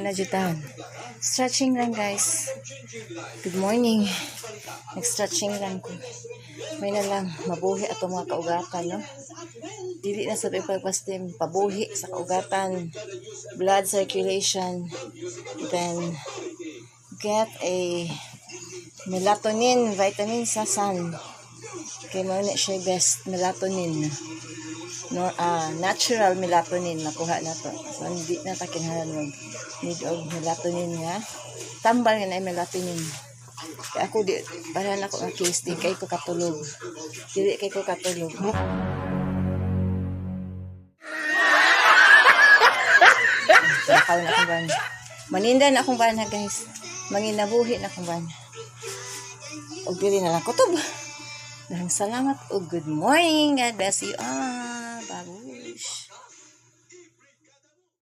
na jutan. Stretching lang guys. Good morning. Nag-stretching lang ko. May na lang, mabuhi ato mga kaugatan, no? Dili na sa pagpastim, pabuhi sa kaugatan, blood circulation, then get a melatonin, vitamin sa sun. Kay mo na siya best melatonin. No, ah natural melatonin nakuha na to. So, hindi na ta kinahanglan need of melatonin nga. Tambal nga na melatonin. Kaya ako di, para na ako nga case di kay ko katulog. Dili kay ko katulog. Nakaw na akong ban. Maninda na akong bana guys. Manginabuhi na akong bana. Og dili na lang kutob. Maraming salamat o good morning. God bless you all. bagulhos.